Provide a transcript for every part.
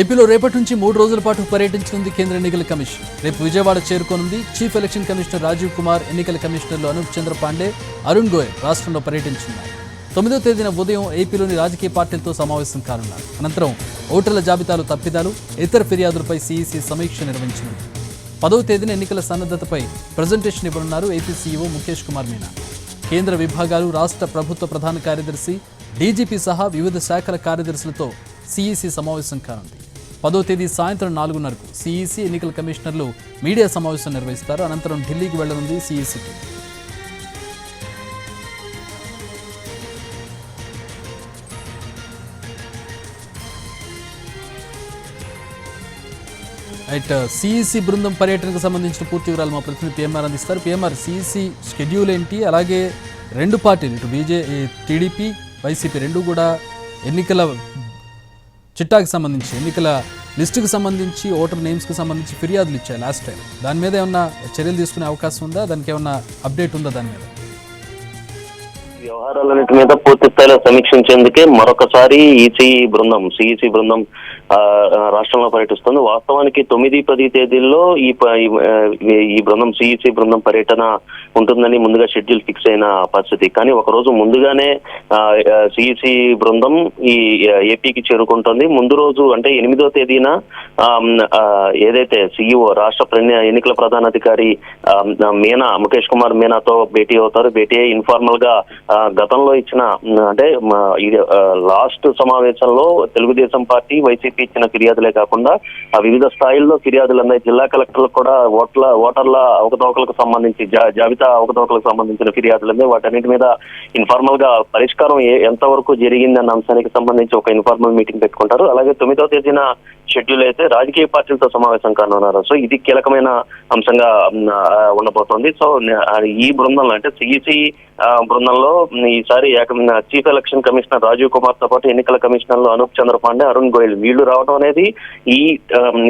ఏపీలో రేపటి నుంచి మూడు రోజుల పాటు పర్యటించనుంది కేంద్ర ఎన్నికల కమిషన్. రేపు Vijayawada చేరుకోనుంది chief election commissioner Rajiv Kumar ఎన్నికల కమిషనర్లు అనూప్ చంద్ర పాండే అరుణ్ గోయల్ రాష్ట్రంలో పర్యటించనున్నారు తొమ్మిదో తేదీన ఉదయం ఏపీలోని రాజకీయ పార్టీలతో సమావేశం కానున్నారు. అనంతరం ఓటర్ల జాబితాలు తప్పిదాలు ఇతర ఫిర్యాదులపై సీఈసీ సమీక్ష నిర్వహించనుంది పదవ తేదీన ఎన్నికల సన్నద్ధతపై ప్రజెంటేషన్ ఇవ్వనున్నారు ఏపీ సీఈఓ ముఖేష్ కుమార్ మీనా. కేంద్ర విభాగాలు రాష్ట్ర ప్రభుత్వ ప్రధాన కార్యదర్శి డీజీపీ సహా వివిధ శాఖల కార్యదర్శులతో సీఈసీ సమావేశం కానుంది. పదో తేదీ సాయంత్రం నాలుగున్నరకు సిఈసి ఎన్నికల కమిషనర్లు మీడియా సమావేశం నిర్వహిస్తారు. అనంతరం ఢిల్లీకి వెళ్ళనుంది సిఈసి రైట్ సిఈసి బృందం పర్యటనకు సంబంధించిన పూర్తి వివరాలు మా ప్రతినిధి పిఎంఆర్ అందిస్తారు. పిఎంఆర్ సిఈసి షెడ్యూల్ ఏంటి? అలాగే రెండు పార్టీలు ఇటు బీజే టీడీపీ వైసీపీ రెండు కూడా ఎన్నికల చిట్టాకి సంబంధించి ఎన్నికల లిస్టుకు సంబంధించి ఓటర్ నేమ్స్కి సంబంధించి ఫిర్యాదులు ఇచ్చాయి లాస్ట్ టైం దాని మీద ఏమన్నా చర్యలు తీసుకునే అవకాశం ఉందా? దానికి ఏమన్నా అప్డేట్ ఉందా దాని మీద? వ్యవహారాలన్నిటి మీద పూర్తి స్థాయిలో సమీక్షించేందుకే మరొకసారి ఈసీ బృందం సిఈసి బృందం ఆ, రాష్ట్రంలో పర్యటిస్తుంది. వాస్తవానికి తొమ్మిది పది తేదీల్లో ఈ ప- ఈ, బృందం సిఈసి బృందం పర్యటన ఉంటుందని ముందుగా షెడ్యూల్ ఫిక్స్ అయిన పరిస్థితి. కానీ ఒక రోజు ముందుగానే సిఈసి బృందం ఈ ఏపీకి చేరుకుంటుంది. ముందు రోజు అంటే ఎనిమిదో తేదీన ఏదైతే సిఇఓ రాష్ట్ర ఎన్నికల ప్రధానాధికారి అధికారి మీనా ముఖేష్ కుమార్ మీనాతో భేటీ అవుతారు. భేటీ అయ్యి ఇన్ఫార్మల్గా గతంలో ఇచ్చిన అంటే లాస్ట్ సమావేశంలో తెలుగుదేశం పార్టీ వైసీపీ ఇచ్చిన ఫిర్యాదులే కాకుండా ఆ వివిధ స్థాయిల్లో ఫిర్యాదులు అన్నాయి జిల్లా కలెక్టర్లకు కూడా ఓట్ల ఓటర్ల అవకతవకలకు సంబంధించి జా- జాబితా అవకతవకలకు సంబంధించిన ఫిర్యాదులు ఉన్నాయి వాటన్నిటి మీద ఇన్ఫార్మల్గా పరిష్కారం ఎంతవరకు జరిగింది అన్న అంశానికి సంబంధించి ఒక ఇన్ఫార్మల్ మీటింగ్ పెట్టుకుంటారు. అలాగే తొమ్మిదవ తేదీన షెడ్యూల్ అయితే రాజకీయ పార్టీలతో సమావేశం కానున్నారు. సో ఇది కీలకమైన అంశంగా ఉండబోతోంది. సో ఈ బృందంలో అంటే సిఈసి బృందంలో ఈసారి చీఫ్ ఎలక్షన్ కమిషనర్ రాజీవ్ కుమార్తో పాటు ఎన్నికల కమిషనర్లు అనూప్ చంద్ర పాండే అరుణ్ గోయల్ వీళ్ళు రావడం అనేది ఈ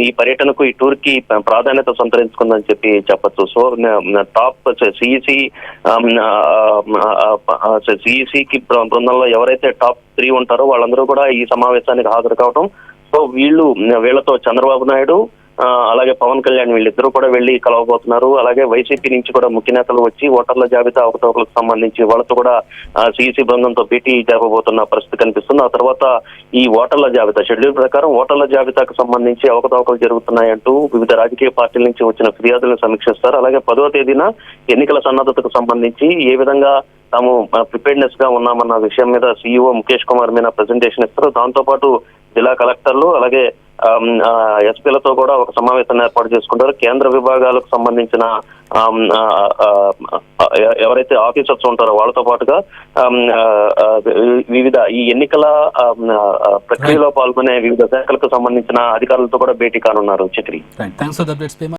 ఈ పర్యటనకు ఈ టూర్కి ప్రాధాన్యత సంతరించుకుందని చెప్పి చెప్పొచ్చు. సో టాప్ సిఈసి సిఈసి కి బృందంలో ఎవరైతే టాప్ త్రీ ఉంటారో వాళ్ళందరూ కూడా ఈ సమావేశానికి హాజరు కావడం సో వీళ్ళు వీళ్ళతో చంద్రబాబు నాయుడు అలాగే పవన్ కళ్యాణ్ వీళ్ళిద్దరూ కూడా వెళ్ళి కలవబోతున్నారు. అలాగే వైసీపీ నుంచి కూడా ముఖ్య నేతలు వచ్చి ఓటర్ల జాబితా అవకతవకలకు సంబంధించి వాళ్ళతో కూడా సిఈసి బృందంతో భేటీ జరపబోతున్న పరిస్థితి కనిపిస్తుంది. ఆ తర్వాత ఈ ఓటర్ల జాబితా షెడ్యూల్ ప్రకారం ఓటర్ల జాబితాకు సంబంధించి అవకతవకలు జరుగుతున్నాయంటూ వివిధ రాజకీయ పార్టీల నుంచి వచ్చిన ఫిర్యాదులను సమీక్షిస్తారు. అలాగే పదవ తేదీన ఎన్నికల సన్నద్ధతకు సంబంధించి ఏ విధంగా తాము ప్రిపేర్నెస్గా ఉన్నామన్న విషయం మీద సీఈఓ ముఖేష్ కుమార్ మీద ప్రజెంటేషన్ ఇస్తారు. దాంతో పాటు జిల్లా కలెక్టర్లు అలాగే ఎస్పీలతో కూడా ఒక సమావేశాన్ని ఏర్పాటు చేసుకుంటారు. కేంద్ర విభాగాలకు సంబంధించిన ఎవరైతే ఆఫీసర్స్ ఉంటారో వాళ్ళతో పాటుగా వివిధ ఈ ఎన్నికల ప్రక్రియలో పాల్గొనే వివిధ శాఖలకు సంబంధించిన అధికారులతో కూడా భేటీ కానున్నారు చక్రి.